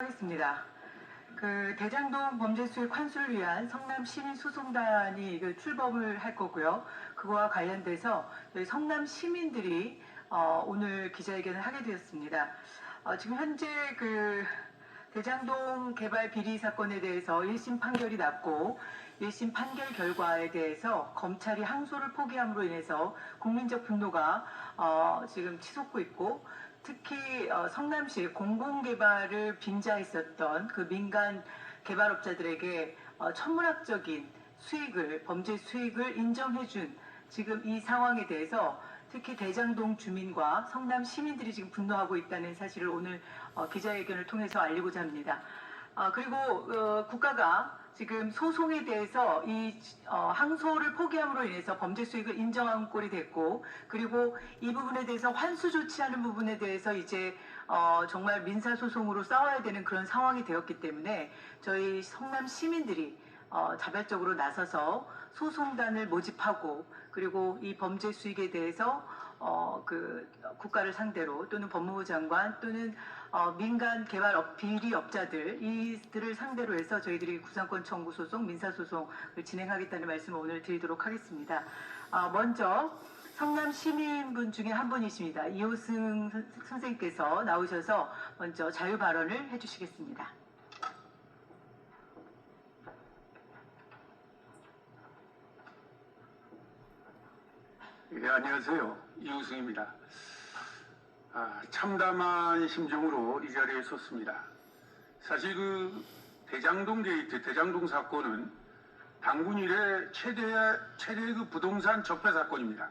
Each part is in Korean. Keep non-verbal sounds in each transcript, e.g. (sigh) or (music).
하겠습니다. 그 대장동 범죄 수익 환수를 위한 성남 시민 소송단이 그 출범을 할 거고요. 그거와 관련돼서 저희 성남 시민들이 어, 오늘 기자회견을 하게 되었습니다. 어, 지금 현재 그 대장동 개발 비리 사건에 대해서 1심 판결이 났고 1심 판결 결과에 대해서 검찰이 항소를 포기함으로 인해서 국민적 분노가 어, 지금 치솟고 있고 특히 어, 성남시 공공개발을 빙자했었던 그 민간 개발업자들에게 어, 천문학적인 수익을 범죄 수익을 인정해준 지금 이 상황에 대해서 특히 대장동 주민과 성남 시민들이 지금 분노하고 있다는 사실을 오늘 어, 기자회견을 통해서 알리고자 합니다. 아, 그리고 어, 국가가 지금 소송에 대해서 이 어, 항소를 포기함으로 인해서 범죄 수익을 인정한 꼴이 됐고 그리고 이 부분에 대해서 환수 조치하는 부분에 대해서 이제 어, 정말 민사 소송으로 싸워야 되는 그런 상황이 되었기 때문에 저희 성남 시민들이 어, 자발적으로 나서서 소송단을 모집하고 그리고 이 범죄 수익에 대해서 어, 그 국가를 상대로 또는 법무부 장관 또는 어, 민간 개발 업, 비리 업자들 이들을 상대로 해서 저희들이 구상권 청구 소송, 민사 소송을 진행하겠다는 말씀을 오늘 드리도록 하겠습니다. 아, 먼저 성남 시민분 중에 한 분이십니다. 이호승 선- 선생님께서 나오셔서 먼저 자유 발언을 해주시겠습니다. 예, 안녕하세요. 이우승입니다. 아, 참담한 심정으로 이 자리에 섰습니다. 사실 그 대장동 게이트, 대장동 사건은 당군 이래 최대, 최대의 그 부동산 적폐 사건입니다.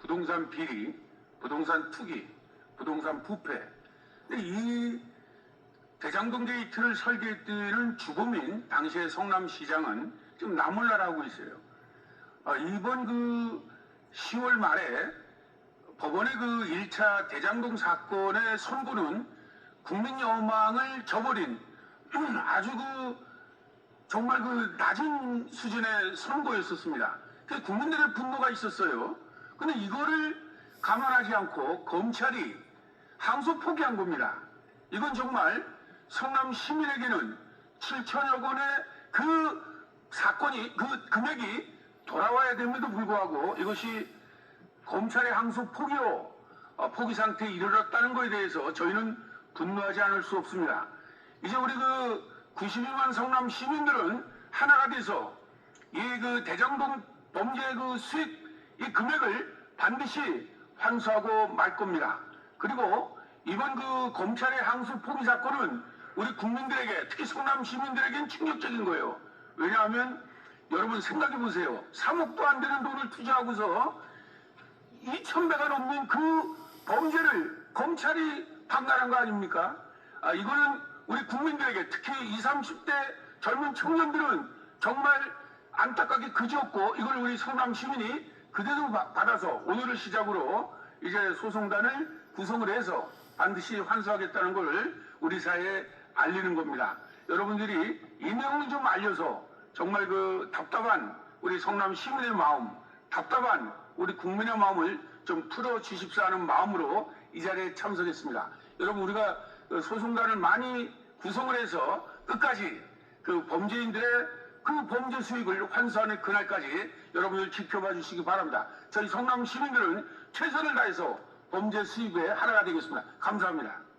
부동산 비리, 부동산 투기, 부동산 부패. 이 대장동 게이트를 설계했던 주범인 당시의 성남시장은 지금 나몰라라고 있어요. 아, 이번 그 10월 말에 법원의 그 1차 대장동 사건의 선고는 국민 여망을 저버린 (clears throat) 아주 그 정말 그 낮은 수준의 선고였었습니다. 그 국민들의 분노가 있었어요. 근데 이거를 감안하지 않고 검찰이 항소 포기한 겁니다. 이건 정말 성남 시민에게는 7천여 원의 그 사건이 그 금액이 돌아와야 됨에도 불구하고 이것이 검찰의 항소 포기로 어, 포기 상태에 이르렀다는 것에 대해서 저희는 분노하지 않을 수 없습니다. 이제 우리 그 92만 성남 시민들은 하나가 돼서 이 그 대장동 범죄 그 수익 이 금액을 반드시 환수하고 말 겁니다. 그리고 이번 그 검찰의 항소 포기 사건은 우리 국민들에게 특히 성남 시민들에게는 충격적인 거예요. 왜냐하면 여러분 생각해 보세요. 3억도 안 되는 돈을 투자하고서 2,000배가 넘는 그 범죄를 검찰이 판단한 거 아닙니까? 아, 이거는 우리 국민들에게 특히 20, 30대 젊은 청년들은 정말 안타깝게 그지없고 이걸 우리 성남 시민이 그대로 바- 받아서 오늘을 시작으로 이제 소송단을 구성을 해서 반드시 환수하겠다는 걸 우리 사회에 알리는 겁니다. 여러분들이 이 내용을 좀 알려서 정말 그 답답한 우리 성남 시민의 마음, 답답한 우리 국민의 마음을 좀 풀어 주십사 하는 마음으로 이 자리에 참석했습니다. 여러분 우리가 그 소송단을 많이 구성을 해서 끝까지 그 범죄인들의 그 범죄 수익을 환수하는 그날까지 여러분들 지켜봐 주시기 바랍니다. 저희 성남 시민들은 최선을 다해서 범죄 수익의 하나가 되겠습니다. 감사합니다.